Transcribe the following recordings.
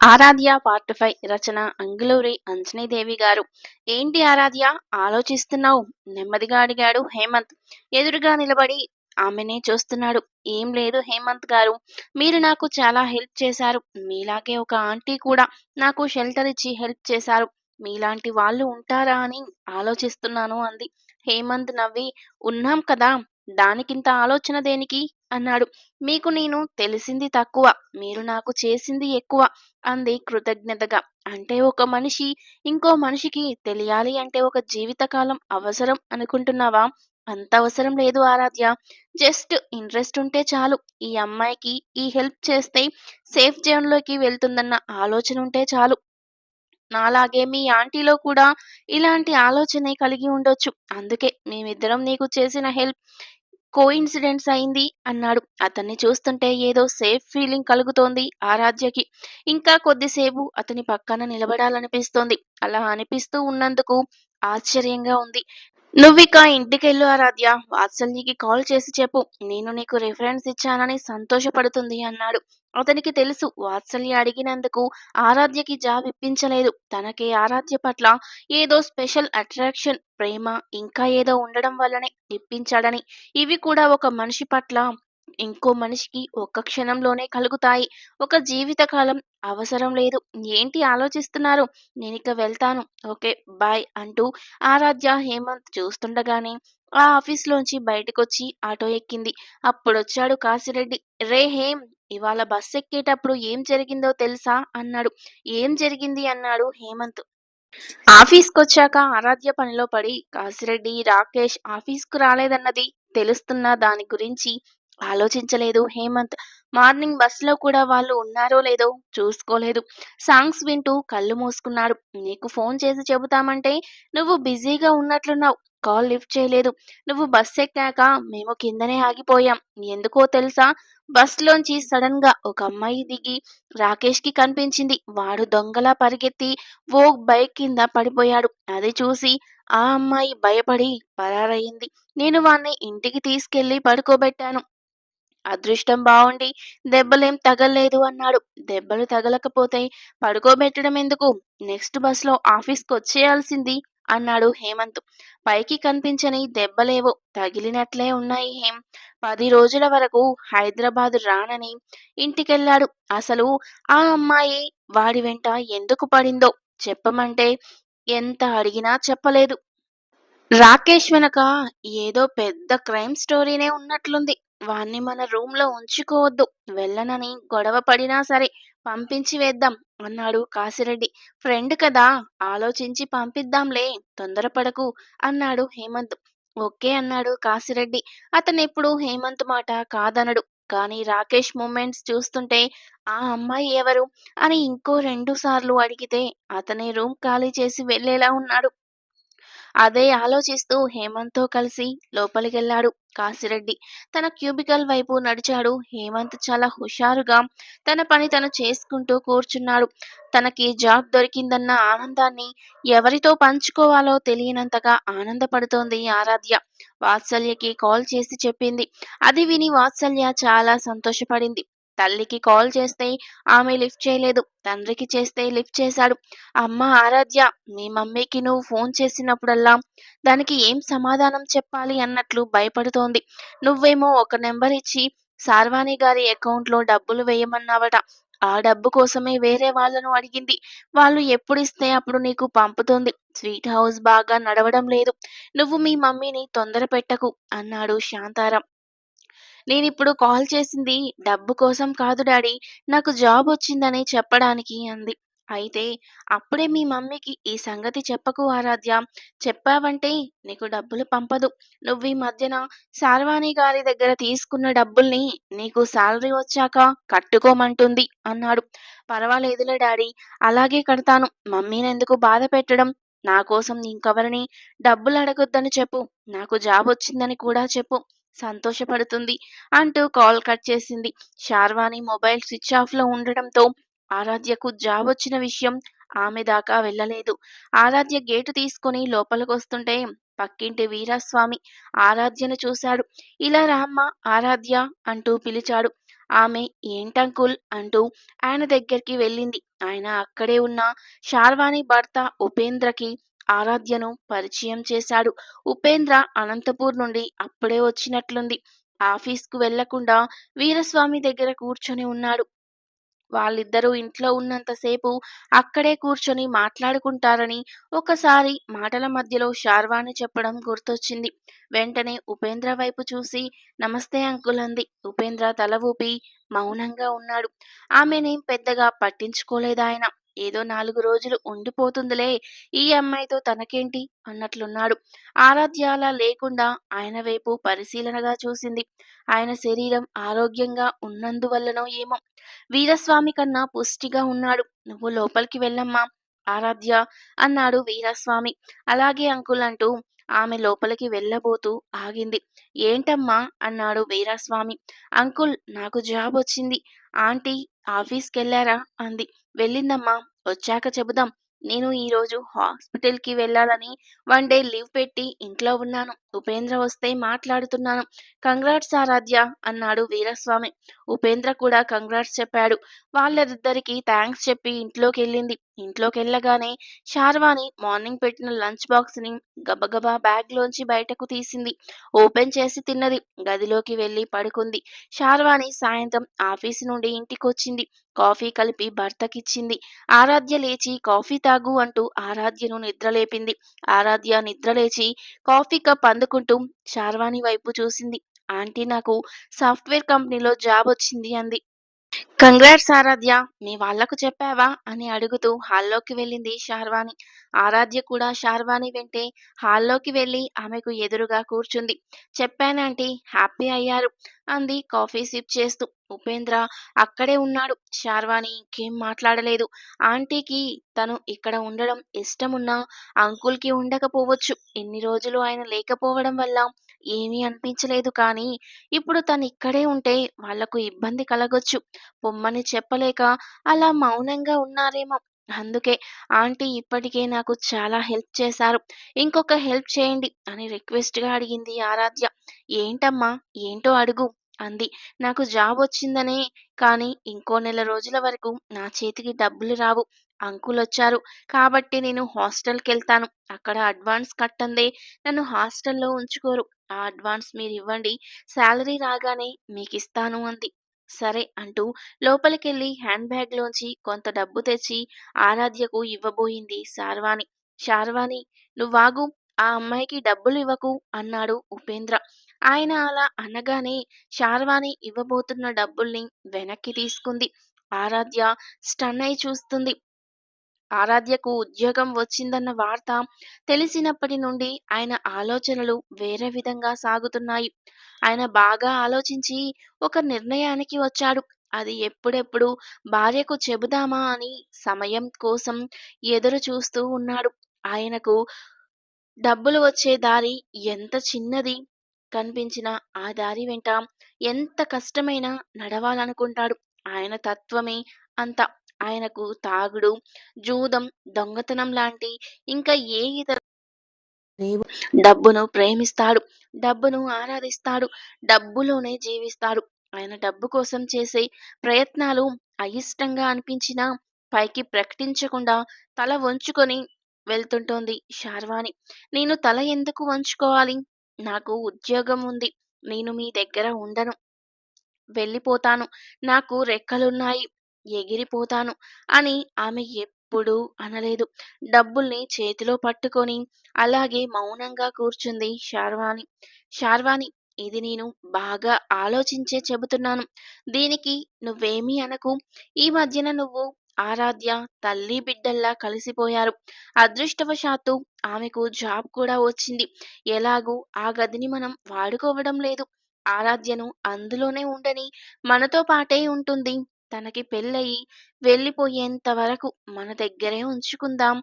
ఆరాధ్య part five రచన అంగులూరి అంజనీదేవి గారు. ఏంటి ఆరాధ్య? ఆలోచిస్తున్నావు? నెమ్మదిగా అడిగాడు హేమంత్. ఎదురుగా నిలబడి ఆమెనే చూస్తున్నాడు. ఏం లేదు హేమంత్ గారు. మీరు నాకు చాలా హెల్ప్ చేశారు. మీలాగే ఒక ఆంటీ కూడా నాకు షెల్టర్ ఇచ్చి హెల్ప్ చేశారు. మీలాంటి వాళ్ళు ఉంటారా అని ఆలోచిస్తున్నాను అంది. హేమంత్ నవ్వి ఉన్నాం కదా. దానికింత ఆలోచన దేనికి? అన్నాడు. మీకు నేను తెలిసింది తక్కువ మీరు నాకు చేసింది ఎక్కువ అంది కృతజ్ఞతగా. అంటే ఒక మనిషి ఇంకో మనిషికి తెలియాలి అంటే ఒక జీవితకాలం అవసరం అనుకుంటున్నావా? అంత అవసరం లేదు ఆరాధ్య. జస్ట్ ఇంట్రెస్ట్ ఉంటే చాలు. ఈ అమ్మాయికి ఈ హెల్ప్ చేస్తే సేఫ్ జోన్లోకి వెళ్తుందన్న ఆలోచన ఉంటే చాలు. నాలాగే మీ ఆంటీలో కూడా ఇలాంటి ఆలోచనే కలిగి ఉండొచ్చు. అందుకే మేమిద్దరం నీకు చేసిన హెల్ప్ కోఇన్సిడెన్స్ అయింది అన్నాడు. అతన్ని చూస్తుంటే ఏదో సేఫ్ ఫీలింగ్ కలుగుతోంది ఆరాధ్యకి ఇంకా కొద్దిసేపు అతని పక్కన నిలబడాలనిపిస్తోంది. అలా అనిపిస్తూ ఉన్నందుకు ఆశ్చర్యంగా ఉంది. నువ్విక ఇంటికెళ్ళు ఆరాధ్య. వాత్సల్యకి కాల్ చేసి చెప్పు. నేను నీకు రిఫరెన్స్ ఇచ్చానని సంతోషపడుతుంది అన్నాడు. అతనికి తెలుసు వాత్సల్య అడిగినందుకు ఆరాధ్యకి జాబ్ ఇప్పించలేదు. తనకి ఆరాధ్య పట్ల ఏదో స్పెషల్ అట్రాక్షన్ ప్రేమ ఇంకా ఏదో ఉండడం వల్లనే ఇప్పించాడని. ఇవి కూడా ఒక మనిషి పట్ల ఇంకో మనిషికి ఒక్క క్షణంలోనే కలుగుతాయి. ఒక జీవితకాలం అవసరం లేదు. ఏంటి ఆలోచిస్తున్నారు? నేనిక వెళ్తాను. ఓకే బాయ్ అంటూ ఆరాధ్య హేమంత్ చూస్తుండగానే ఆ ఆఫీస్లోంచి బయటకొచ్చి ఆటో ఎక్కింది. అప్పుడొచ్చాడు కాశిరెడ్డి రే హేమ్ ఇవాళ బస్ ఎక్కేటప్పుడు ఏం జరిగిందో తెలుసా? అన్నాడు. ఏం జరిగింది? అన్నాడు హేమంత్. ఆఫీస్కొచ్చాక ఆరాధ్య పనిలో పడి కాశిరెడ్డి రాకేష్ ఆఫీస్కు రాలేదన్నది తెలుస్తున్న దాని గురించి ఆలోచించలేదు. హేమంత్ మార్నింగ్ బస్సులో కూడా వాళ్ళు ఉన్నారో లేదో చూసుకోలేదు. సాంగ్స్ వింటూ కళ్ళు మూసుకున్నాడు. నీకు ఫోన్ చేసి చెబుతామంటే నువ్వు బిజీగా ఉన్నట్లున్నావు. కాల్ లిఫ్ట్ చేయలేదు. నువ్వు బస్ ఎక్కాక మేము కిందనే ఆగిపోయాం. ఎందుకో తెలుసా? బస్లోంచి సడన్గా ఒక అమ్మాయి దిగి రాకేష్కి కనిపించింది. వాడు దొంగలా పరిగెత్తి ఓ బైక్ కింద పడిపోయాడు. అది చూసి ఆ అమ్మాయి భయపడి పరారయ్యింది నేను వాణ్ణి ఇంటికి తీసుకెళ్ళి పడుకోబెట్టాను. అదృష్టం బావుండి. దెబ్బలేం తగలలేదు అన్నాడు. దెబ్బలు తగలకపోతే పడుకోబెట్టడం ఎందుకు? నెక్స్ట్ బస్లో ఆఫీస్కి వచ్చేయాల్సింది అన్నాడు హేమంత్. పైకి కనిపించని దెబ్బలేవో తగిలినట్లే ఉన్నాయి హేమ్. పది రోజుల వరకు హైదరాబాద్ రానని ఇంటికెళ్ళాడు. అసలు ఆ అమ్మాయి వాడి వెంట ఎందుకు పడిందో చెప్పమంటే ఎంత అడిగినా చెప్పలేదు. రాకేష్ వెనక ఏదో పెద్ద క్రైమ్ స్టోరీనే ఉన్నట్లుంది. వాణ్ణి మన రూమ్లో ఉంచుకోవద్దు. వెళ్ళనని గొడవ పడినా సరే పంపించి వేద్దాం అన్నాడు కాశిరెడ్డి ఫ్రెండ్ కదా ఆలోచించి పంపిద్దాంలే తొందరపడకు అన్నాడు హేమంత్. ఓకే అన్నాడు కాశిరెడ్డి అతనెప్పుడు హేమంత్ మాట కాదనడు. కానీ రాకేష్ మూమెంట్స్ చూస్తుంటే ఆ అమ్మాయి ఎవరు? అని ఇంకో రెండు సార్లు అడిగితే అతనే రూమ్ ఖాళీ చేసి వెళ్ళేలా ఉన్నాడు. అదే ఆలోచిస్తూ హేమంత్తో కలిసి లోపలికెళ్ళాడు కాశిరెడ్డి తన క్యూబికల్ వైపు నడిచాడు. హేమంత్ చాలా హుషారుగా తన పని తను చేసుకుంటూ కూర్చున్నాడు. తనకి జాబ్ దొరికిందన్న ఆనందాన్ని ఎవరితో పంచుకోవాలో తెలియనంతగా ఆనందపడుతోంది ఆరాధ్య. వాత్సల్యకి కాల్ చేసి చెప్పింది. అది విని వాత్సల్య చాలా సంతోషపడింది. తల్లికి కాల్ చేస్తే ఆమె లిఫ్ట్ చేయలేదు. తండ్రికి చేస్తే లిఫ్ట్ చేశాడు. అమ్మ ఆరాధ్య మీ మమ్మీకి నువ్వు ఫోన్ చేసినప్పుడల్లా దానికి ఏం సమాధానం చెప్పాలి అన్నట్లు భయపడుతోంది. నువ్వేమో ఒక నెంబర్ ఇచ్చి సార్వాణి గారి అకౌంట్లో డబ్బులు వేయమన్నావట. ఆ డబ్బు కోసమే వేరే వాళ్ళను అడిగింది. వాళ్ళు ఎప్పుడు ఇస్తే అప్పుడు నీకు పంపుతుంది. స్వీట్ హౌస్ బాగా నడవడం లేదు. నువ్వు మీ మమ్మీని తొందర పెట్టకు అన్నాడు శాంతారాం. నేనిప్పుడు కాల్ చేసింది డబ్బు కోసం కాదు డాడీ నాకు జాబ్ వచ్చిందని చెప్పడానికి అంది. అయితే అప్పుడే మీ మమ్మీకి ఈ సంగతి చెప్పకు ఆరాధ్య. చెప్పావంటే నీకు డబ్బులు పంపదు. నువ్వు ఈ మధ్యన శార్వాణి గారి దగ్గర తీసుకున్న డబ్బుల్ని నీకు శాలరీ వచ్చాక కట్టుకోమంటుంది అన్నాడు. పర్వాలేదులే డాడీ అలాగే కడతాను. మమ్మీనెందుకు బాధ పెట్టడం? నా కోసం ఇంకెవరిని డబ్బులు అడగొద్దని చెప్పు. నాకు జాబ్ వచ్చిందని కూడా చెప్పు. సంతోషపడుతుంది అంటూ కాల్ కట్ చేసింది. శార్వాణి మొబైల్ స్విచ్ ఆఫ్లో ఉండడంతో ఆరాధ్యకు జాబ్ వచ్చిన విషయం ఆమె దాకా వెళ్ళలేదు. ఆరాధ్య గేటు తీసుకుని లోపలికొస్తుంటే పక్కింటి వీరాస్వామి ఆరాధ్యను చూశాడు. ఇలా రామ్మ ఆరాధ్య అంటూ పిలిచాడు. ఆమె ఏంటంకుల్ అంటూ ఆయన దగ్గరికి వెళ్ళింది. ఆయన అక్కడే ఉన్న శార్వాణి భర్త ఉపేంద్రకి ఆరాధ్యను పరిచయం చేశాడు. ఉపేంద్ర అనంతపూర్ నుండి అప్పుడే వచ్చినట్లుంది. ఆఫీస్కు వెళ్ళకుండా వీరస్వామి దగ్గర కూర్చొని ఉన్నాడు. వాళ్ళిద్దరూ ఇంట్లో ఉన్నంతసేపు అక్కడే కూర్చొని మాట్లాడుకుంటారని ఒకసారి మాటల మధ్యలో శార్వాణి చెప్పడం గుర్తొచ్చింది. వెంటనే ఉపేంద్ర వైపు చూసి నమస్తే అంకుల్ అంది. ఉపేంద్ర తల ఊపి మౌనంగా ఉన్నాడు. ఆమెనేం పెద్దగా పట్టించుకోలేదాయన ఏదో నాలుగు రోజులు ఉండిపోతుందిలే ఈ అమ్మాయితో తనకేంటి? అన్నట్లున్నాడు. ఆరాధ్యాల లేకుండా ఆయన వైపు పరిశీలనగా చూసింది. ఆయన శరీరం ఆరోగ్యంగా ఉన్నందువల్లనో ఏమో. వీరస్వామి కన్నా పుష్టిగా ఉన్నాడు. నువ్వు లోపలికి వెళ్ళమ్మా ఆరాధ్య అన్నాడు వీరస్వామి. అలాగే అంకుల్ అంటూ ఆమె లోపలికి వెళ్ళబోతూ ఆగింది. ఏంటమ్మా? అన్నాడు వీరాస్వామి. అంకుల్ నాకు జాబ్ వచ్చింది. ఆంటీ ఆఫీస్కెళ్ళారా? అంది. వెళ్ళిందమ్మా వచ్చాక చెబుదాం. నేను ఈరోజు హాస్పిటల్కి వెళ్ళాలని వన్ డే లీవ్ పెట్టి ఇంట్లో ఉన్నాను. ఉపేంద్ర వస్తే మాట్లాడుతున్నాను. కంగ్రాట్స్ ఆరాధ్య అన్నాడు వీరస్వామి. ఉపేంద్ర కూడా కంగ్రాట్స్ చెప్పాడు. వాళ్ళిద్దరికి థ్యాంక్స్ చెప్పి ఇంట్లోకి వెళ్ళింది ఇంట్లోకి వెళ్ళగానే శార్వాణి మార్నింగ్ పెట్టిన లంచ్ బాక్స్ని గబగబా బ్యాగ్లోంచి బయటకు తీసింది. ఓపెన్ చేసి తిన్నది. గదిలోకి వెళ్ళి పడుకుంది. శార్వాణి సాయంత్రం ఆఫీసు నుండి ఇంటికొచ్చింది. కాఫీ కలిపి భర్తకిచ్చింది. ఆరాధ్య లేచి కాఫీ తాగు అంటూ ఆరాధ్యను నిద్రలేపింది. ఆరాధ్య నిద్రలేచి కాఫీ కప్ అందుకుంటూ శార్వాణి వైపు చూసింది. ఆంటీ నాకు సాఫ్ట్వేర్ కంపెనీలో జాబ్ వచ్చింది అంది. కంగ్రాట్స్ ఆరాధ్య మీ వాళ్ళకు చెప్పావా? అని అడుగుతూ హాల్లోకి వెళ్ళింది శార్వాణి. ఆరాధ్య కూడా శార్వాణి వెంటే హాల్లోకి వెళ్ళి ఆమెకు ఎదురుగా కూర్చుంది. చెప్పానంటీ హ్యాపీ అయ్యారు. అంది. కాఫీ సిప్ చేస్తూ ఉపేంద్ర అక్కడే ఉన్నాడు. శార్వాణి ఇంకేం మాట్లాడలేదు. ఆంటీకి తను ఇక్కడ ఉండడం ఇష్టమున్నా అంకుల్కి ఉండకపోవచ్చు. ఎన్ని రోజులు ఆయన లేకపోవడం వల్ల ఏమీ అనిపించలేదు కానీ ఇప్పుడు తను ఇక్కడే ఉంటే వాళ్ళకు ఇబ్బంది కలగొచ్చు. పొమ్మని చెప్పలేక అలా మౌనంగా ఉన్నారేమో. అందుకే ఆంటీ ఇప్పటికే నాకు చాలా హెల్ప్ చేశారు. ఇంకొక హెల్ప్ చేయండి అని రిక్వెస్ట్గా అడిగింది ఆరాధ్య. ఏంటమ్మా? ఏంటో అడుగు. అంది. నాకు జాబ్ వచ్చిందనే కానీ ఇంకో నెల రోజుల వరకు నా చేతికి డబ్బులు రావు. అంకుల్ వచ్చారు కాబట్టి నేను హాస్టల్కి వెళ్తాను అక్కడ అడ్వాన్స్ కట్టందే. నన్ను హాస్టల్లో ఉంచుకోరు. ఆ అడ్వాన్స్ మీరు ఇవ్వండి శాలరీ రాగానే మీకు ఇస్తాను అంది. సరే అంటూ లోపలికెళ్ళి హ్యాండ్ బ్యాగ్లోంచి కొంత డబ్బు తెచ్చి ఆరాధ్యకు ఇవ్వబోయింది శార్వాణి. శార్వాణి నువ్వాగు ఆ అమ్మాయికి డబ్బులు ఇవ్వకు అన్నాడు ఉపేంద్ర. ఆయన అలా అనగానే శార్వాణి ఇవ్వబోతున్న డబ్బుల్ని వెనక్కి తీసుకుంది. ఆరాధ్య స్టన్ అయి చూస్తుంది. ఆరాధ్యకు ఉద్యోగం వచ్చిందన్న వార్త తెలిసినప్పటి నుండి ఆయన ఆలోచనలు వేరే విధంగా సాగుతున్నాయి. ఆయన బాగా ఆలోచించి ఒక నిర్ణయానికి వచ్చాడు. అది ఎప్పుడెప్పుడు భార్యకు చెబుదామా అని సమయం కోసం ఎదురు చూస్తూ ఉన్నాడు. ఆయనకు డబ్బులు వచ్చే దారి ఎంత చిన్నది కనిపించిన ఆ దారి వెంట ఎంత కష్టమైనా నడవాలనుకుంటాడు. ఆయన తత్వమే అంత. ఆయనకు తాగుడు జూదం దొంగతనం లాంటి ఇంకా ఏ ఇతర డబ్బును ప్రేమిస్తాడు. డబ్బును ఆరాధిస్తాడు. డబ్బులోనే జీవిస్తాడు. ఆయన డబ్బు కోసం చేసే ప్రయత్నాలు అయిష్టంగా అనిపించినా పైకి ప్రకటించకుండా తల వంచుకొని వెళ్తుంటోంది శార్వాణి నేను తల ఎందుకు వంచుకోవాలి? నాకు ఉద్యోగం ఉంది నేను మీ దగ్గర ఉండను. వెళ్ళిపోతాను. నాకు రెక్కలున్నాయి. ఎగిరిపోతాను అని ఆమె ఎప్పుడూ అనలేదు. డబ్బుల్ని చేతిలో పట్టుకొని అలాగే మౌనంగా కూర్చుంది శార్వాణి. శార్వాణి ఇది నేను బాగా ఆలోచించే చెబుతున్నాను. దీనికి నువ్వేమీ అనకు. ఈ మధ్యన నువ్వు ఆరాధ్య తల్లి బిడ్డల్లా కలిసిపోయారు. అదృష్టవశాత్తు ఆమెకు జాబ్ కూడా వచ్చింది. ఎలాగూ ఆ గదిని మనం వాడుకోవడం లేదు. ఆరాధ్యను అందులోనే ఉండని మనతో పాటే ఉంటుంది. తనకి పెళ్ళయి వెళ్ళిపోయేంత వరకు మన దగ్గరే ఉంచుకుందాం.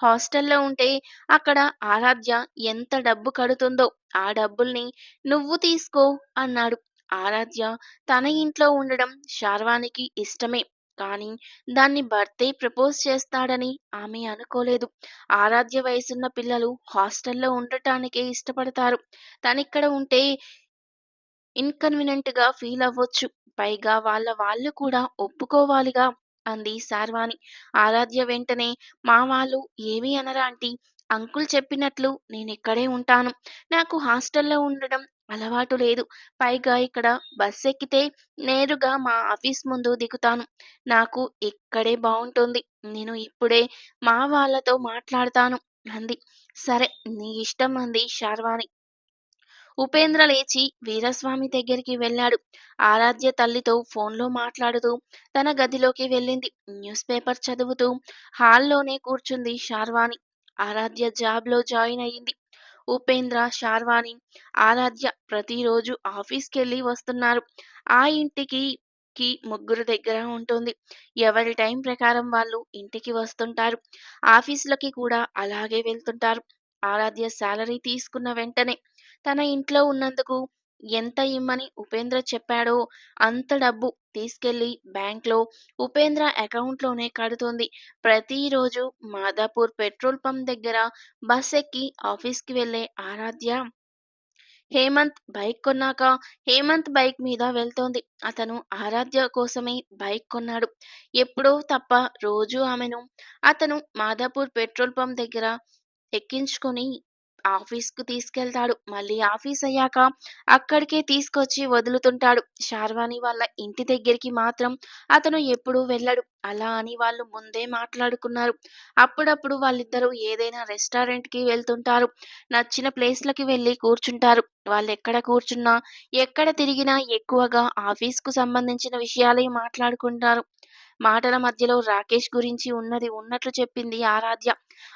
హాస్టల్లో ఉంటే అక్కడ ఆరాధ్య ఎంత డబ్బు కడుతుందో ఆ డబ్బుల్ని నువ్వు తీసుకో అన్నాడు. ఆరాధ్య తన ఇంట్లో ఉండడం శార్వానికి ఇష్టమే. కానీ దాన్ని భర్తే ప్రపోజ్ చేస్తాడని ఆమె అనుకోలేదు. ఆరాధ్య వయసున్న పిల్లలు హాస్టల్లో ఉండటానికే ఇష్టపడతారు. తనిక్కడ ఉంటే ఇన్కన్వీనియంట్గా ఫీల్ అవ్వచ్చు. పైగా వాళ్ళ వాళ్ళు కూడా ఒప్పుకోవాలిగా అంది సార్వాణి ఆరాధ్య వెంటనే మా వాళ్ళు ఏమీ అనరా అంటీ అంకుల్ చెప్పినట్లు నేను ఇక్కడే ఉంటాను. నాకు హాస్టల్లో ఉండడం అలవాటు లేదు. పైగా ఇక్కడ బస్ ఎక్కితే నేరుగా మా ఆఫీస్ ముందు దిగుతాను. నాకు ఇక్కడే బాగుంటుంది నేను ఇప్పుడే మా వాళ్ళతో మాట్లాడతాను అంది. సరే నీ ఇష్టం అంది శార్వాణి. ఉపేంద్ర లేచి వీరస్వామి దగ్గరికి వెళ్ళాడు. ఆరాధ్య తల్లితో ఫోన్లో మాట్లాడుతూ తన గదిలోకి వెళ్ళింది. న్యూస్ పేపర్ చదువుతూ హాల్లోనే కూర్చుంది శార్వాణి. ఆరాధ్య జాబ్లో జాయిన్ అయ్యింది. ఉపేంద్ర శార్వాణి ఆరాధ్య ప్రతిరోజు ఆఫీస్కి వెళ్ళి వస్తున్నారు. ఆ ఇంటికి కి ముగ్గురు దగ్గర ఉంటుంది. ఎవరి టైం ప్రకారం వాళ్ళు ఇంటికి వస్తుంటారు. ఆఫీసులకి కూడా అలాగే వెళ్తుంటారు. ఆరాధ్య శాలరీ తీసుకున్న వెంటనే తన ఇంట్లో ఉన్నందుకు ఎంత ఇమ్మని ఉపేంద్ర చెప్పాడో అంత డబ్బు తీసుకెళ్ళి బ్యాంక్లో ఉపేంద్ర అకౌంట్లోనే కడుతోంది. ప్రతిరోజు మాదాపూర్ పెట్రోల్ పంప్ దగ్గర బస్ ఎక్కి ఆఫీస్కి వెళ్ళే ఆరాధ్య హేమంత్ బైక్ కొన్నాక హేమంత్ బైక్ మీద వెళ్తోంది. అతను ఆరాధ్య కోసమే బైక్ కొన్నాడు. ఎప్పుడో తప్ప రోజు ఆమెను అతను మాదాపూర్ పెట్రోల్ పంప్ దగ్గర ఎక్కించుకొని ఆఫీస్కు తీసుకెళ్తాడు. మళ్ళీ ఆఫీస్ అయ్యాక అక్కడికే తీసుకొచ్చి వదులుతుంటాడు. శార్వాణి వాళ్ళ ఇంటి దగ్గరికి మాత్రం అతను ఎప్పుడూ వెళ్ళడు. అలా అని వాళ్ళు ముందే మాట్లాడుకున్నారు. అప్పుడప్పుడు వాళ్ళిద్దరూ ఏదైనా రెస్టారెంట్కి వెళ్తుంటారు. నచ్చిన ప్లేస్లకి వెళ్ళి కూర్చుంటారు. వాళ్ళు ఎక్కడ కూర్చున్నా ఎక్కడ తిరిగినా ఎక్కువగా ఆఫీస్కు సంబంధించిన విషయాలే మాట్లాడుకుంటారు. మాటల మధ్యలో రాకేష్ గురించి ఉన్నది ఉన్నట్లు చెప్పింది ఆరాధ్య.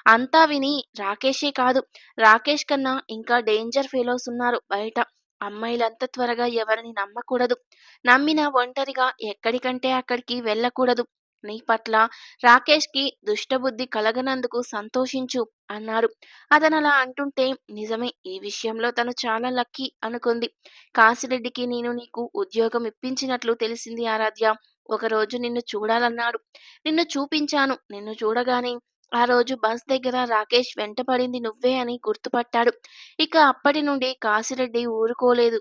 అంతా విని రాకేషే కాదు. రాకేష్ కన్నా ఇంకా డేంజర్ ఫెలోస్ ఉన్నారు బయట. అమ్మాయిలంత త్వరగా ఎవరిని నమ్మకూడదు. నమ్మిన ఒంటరిగా ఎక్కడికంటే అక్కడికి వెళ్ళకూడదు. నీ పట్ల రాకేష్కి దుష్టబుద్ధి కలగనందుకు సంతోషించు అన్నారు. అతను అలా అంటుంటే నిజమే ఈ విషయంలో తను చాలా లక్కీ అనుకుంది. కాశిరెడ్డికి నేను నీకు ఉద్యోగం ఇప్పించినట్లు తెలిసింది ఆరాధ్య. ఒకరోజు నిన్ను చూడాలన్నాడు. నిన్ను చూపించాను. నిన్ను చూడగానే ఆ రోజు బస్ దగ్గర రాకేష్ వెంటపడింది నువ్వే అని గుర్తుపట్టాడు. ఇక అప్పటి నుండి కాశిరెడ్డి ఊరుకోలేదు.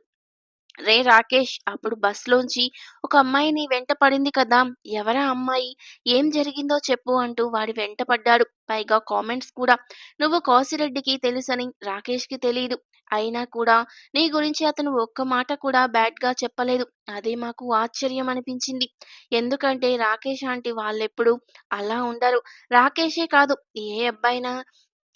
రే రాకేష్ అప్పుడు బస్లోంచి ఒక అమ్మాయిని వెంట పడింది కదా ఎవరా అమ్మాయి? ఏం జరిగిందో చెప్పు అంటూ వాడి వెంట పడ్డాడు. పైగా కామెంట్స్ కూడా. నువ్వు కాశిరెడ్డికి తెలుసని రాకేష్కి తెలియదు అయినా కూడా నీ గురించి అతను ఒక్క మాట కూడా బ్యాడ్గా చెప్పలేదు. అదే మాకు ఆశ్చర్యం అనిపించింది. ఎందుకంటే రాకేష్ ఆంటీ వాళ్ళెప్పుడు అలా ఉండరు. రాకేషే కాదు ఏ అబ్బాయినా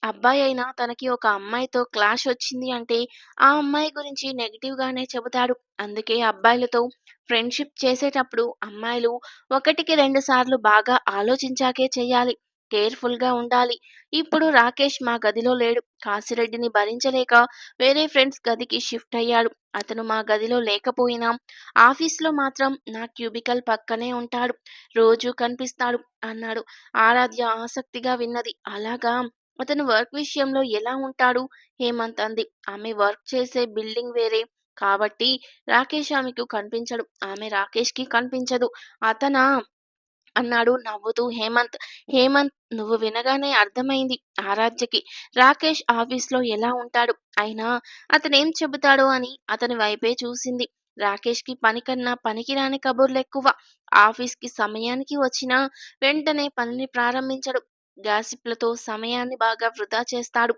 అబ్బాయి అయినా తనకి ఒక అమ్మాయితో క్లాష్ వచ్చింది అంటే ఆ అమ్మాయి గురించి నెగిటివ్గానే చెబుతాడు. అందుకే అబ్బాయిలతో ఫ్రెండ్షిప్ చేసేటప్పుడు అమ్మాయిలు ఒకటికి రెండు సార్లు బాగా ఆలోచించాకే చేయాలి. కేర్ఫుల్గా ఉండాలి. ఇప్పుడు రాకేష్ మా గదిలో లేడు. కాసిరెడ్డిని భరించలేక వేరే ఫ్రెండ్స్ గదికి షిఫ్ట్ అయ్యాడు. అతను మా గదిలో లేకపోయినా ఆఫీస్లో మాత్రం నా క్యూబికల్ పక్కనే ఉంటాడు. రోజు కనిపిస్తాడు అన్నాడు. ఆరాధ్య ఆసక్తిగా విన్నది. అలాగా? అతను వర్క్ విషయంలో ఎలా ఉంటాడు? హేమంత్ అంది. ఆమె వర్క్ చేసే బిల్డింగ్ వేరే. కాబట్టి రాకేష్ ఆమెకు కనిపించడు. ఆమె రాకేష్కి కనిపించదు. అతనా? అన్నాడు నవ్వుతూ హేమంత్. హేమంత్ నువ్వు వినగానే అర్థమైంది ఆరాధ్యకి. రాకేష్ ఆఫీస్లో ఎలా ఉంటాడు? అయినా అతనేం చెబుతాడో అని అతని వైపే చూసింది. రాకేష్కి పని కన్నా పనికిరాని కబుర్లు ఎక్కువ. ఆఫీస్కి సమయానికి వచ్చినా వెంటనే పనిని ప్రారంభించడు. గాసిప్లతో సమయాన్ని బాగా వృధా చేస్తాడు.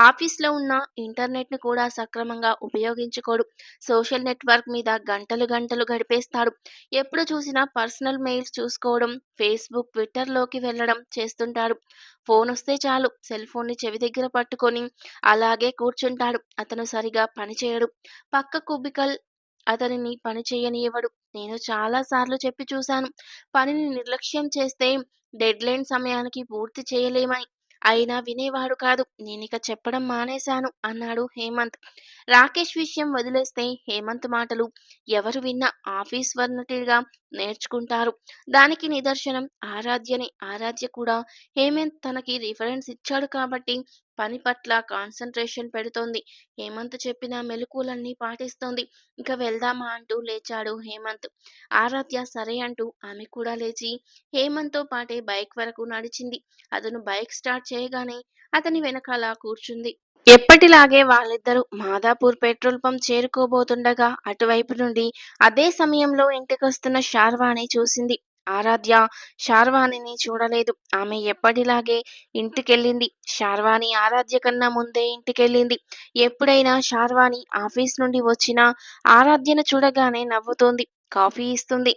ఆఫీస్లో ఉన్న ఇంటర్నెట్ను కూడా సక్రమంగా ఉపయోగించుకోడు. సోషల్ నెట్వర్క్ మీద గంటలు గంటలు గడిపేస్తాడు. ఎప్పుడు చూసినా పర్సనల్ మెయిల్స్ చూసుకోవడం ఫేస్బుక్ ట్విట్టర్లోకి వెళ్ళడం చేస్తుంటాడు. ఫోన్ వస్తే చాలు సెల్ ఫోన్ని చెవి దగ్గర పట్టుకొని అలాగే కూర్చుంటాడు. అతను సరిగా పని చేయడు. పక్క కుబికల్ అతనిని పని చేయనివ్వడు. నేను చాలా సార్లు చెప్పి చూశాను. పనిని నిర్లక్ష్యం చేస్తే డెడ్ లైన్ సమయానికి పూర్తి చేయలేమని. అయినా వినేవాడు కాదు. నేనిక చెప్పడం మానేశాను అన్నాడు హేమంత్. రాకేష్ విషయం వదిలేస్తే హేమంత్ మాటలు ఎవరు విన్నా ఆఫీస్ వర్నటిగా నేర్చుకుంటారు. దానికి నిదర్శనం ఆరాధ్యని. ఆరాధ్య కూడా హేమంత్ తనకి రిఫరెన్స్ ఇచ్చాడు కాబట్టి పని పట్ల కాన్సన్ట్రేషన్ పెడుతోంది. హేమంత్ చెప్పిన మెలకువలన్నీ పాటిస్తోంది. ఇంకా వెళ్దామా అంటూ లేచాడు హేమంత్. ఆరాధ్య సరే అంటూ ఆమె కూడా లేచి హేమంత్తో పాటే బైక్ వరకు నడిచింది. అతను బైక్ స్టార్ట్ చేయగానే అతని వెనకాల కూర్చుంది. ఎప్పటిలాగే వాళ్ళిద్దరూ మాదాపూర్ పెట్రోల్ పంప్ చేరుకోబోతుండగా అటువైపు నుండి అదే సమయంలో ఇంటికొస్తున్న శార్వాణి చూసింది. ఆరాధ్య శార్వాణిని చూడలేదు. ఆమె ఎప్పటిలాగే ఇంటికెళ్ళింది. శార్వాణి ఆరాధ్య కన్నా ముందే ఇంటికెళ్ళింది. ఎప్పుడైనా శార్వాణి ఆఫీస్ నుండి వచ్చినా ఆరాధ్యను చూడగానే నవ్వుతోంది. కాఫీ ఇస్తుంది.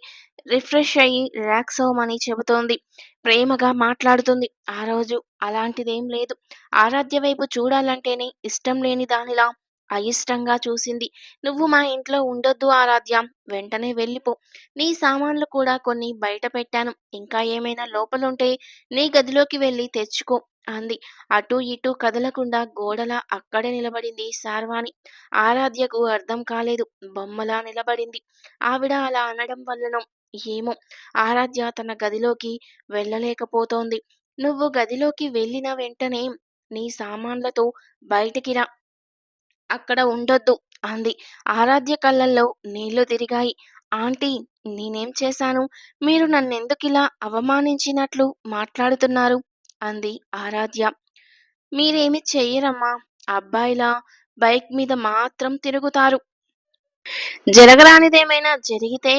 రిఫ్రెష్ అయ్యి రిలాక్స్ అవ్వమని చెబుతోంది. ప్రేమగా మాట్లాడుతుంది. ఆ రోజు అలాంటిదేం లేదు. ఆరాధ్య వైపు చూడాలంటేనే ఇష్టం లేని దానిలా అయిష్టంగా చూసింది. నువ్వు మా ఇంట్లో ఉండొద్దు ఆరాధ్య. వెంటనే వెళ్ళిపో. నీ సామాన్లు కూడా కొన్ని బయట పెట్టాను. ఇంకా ఏమైనా లోపలుంటే నీ గదిలోకి వెళ్ళి తెచ్చుకో. అంది. అటూ ఇటూ కదలకుండా గోడలా అక్కడే నిలబడింది శార్వాణి. ఆరాధ్యకు అర్థం కాలేదు. బొమ్మలా నిలబడింది. ఆవిడ అలా అనడం వల్లనో ఏమో. ఆరాధ్య తన గదిలోకి వెళ్ళలేకపోతోంది. నువ్వు గదిలోకి వెళ్ళిన వెంటనే నీ సామాన్లతో బయటికి రా. అక్కడ ఉండొద్దు అంది. ఆరాధ్య కళ్ళల్లో నీళ్ళు తిరిగాయి. ఆంటీ నేనేం చేశాను? మీరు నన్నెందుకిలా అవమానించినట్లు మాట్లాడుతున్నారు? అంది ఆరాధ్య. మీరేమి చెయ్యరమ్మా. అబ్బాయిలా బైక్ మీద మాత్రం తిరుగుతారు. జరగరానిదేమైనా జరిగితే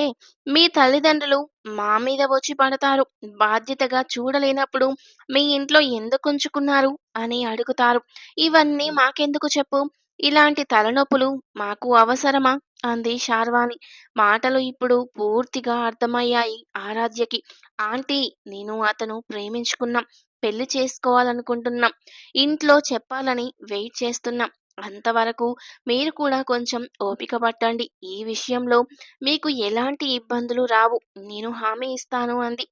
మీ తల్లిదండ్రులు మా మీద వచ్చి పడతారు. బాధ్యతగా చూడలేనప్పుడు మీ ఇంట్లో ఎందుకు ఉంచుకున్నారు అని అడుగుతారు. ఇవన్నీ మాకెందుకు చెప్పు? ఇలాంటి తలనొప్పులు మాకు అవసరమా? అంది శార్వాణి. మాటలు ఇప్పుడు పూర్తిగా అర్థమయ్యాయి ఆరాధ్యకి. ఆంటీ నేను అతను ప్రేమించుకున్నాం. పెళ్ళి చేసుకోవాలనుకుంటున్నాం. ఇంట్లో చెప్పాలని వెయిట్ చేస్తున్నాం. అంతవరకు మీరు కూడా కొంచెం ఓపిక పట్టండి. ఈ విషయంలో మీకు ఎలాంటి ఇబ్బందులు రావు. నేను హామీ ఇస్తాను అంది.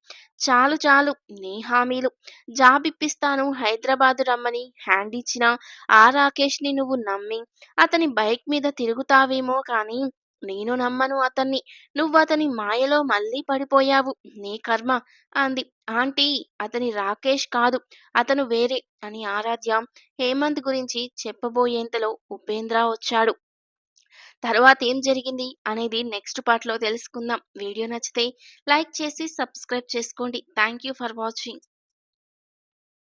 చాలు చాలు నీ హామీలు. జాబ్ ఇప్పిస్తాను హైదరాబాద్ రమ్మని హ్యాండ్ ఇచ్చిన ఆ రాకేష్ని నువ్వు నమ్మి అతని బైక్ మీద తిరుగుతావేమో కానీ నేను నమ్మను అతన్ని. నువ్వు అతని మాయలో మళ్ళీ పడిపోయావు. నీ కర్మ అంది. ఆంటీ అతని రాకేష్ కాదు. అతను వేరే అని ఆరాధ్య హేమంత్ గురించి చెప్పబోయేంతలో ఉపేంద్ర వచ్చాడు. తర్వాత ఏం జరిగింది అనేది నెక్స్ట్ పార్ట్లో తెలుసుకుందాం. వీడియో నచ్చితే లైక్ చేసి సబ్స్క్రైబ్ చేసుకోండి. Thank you for watching.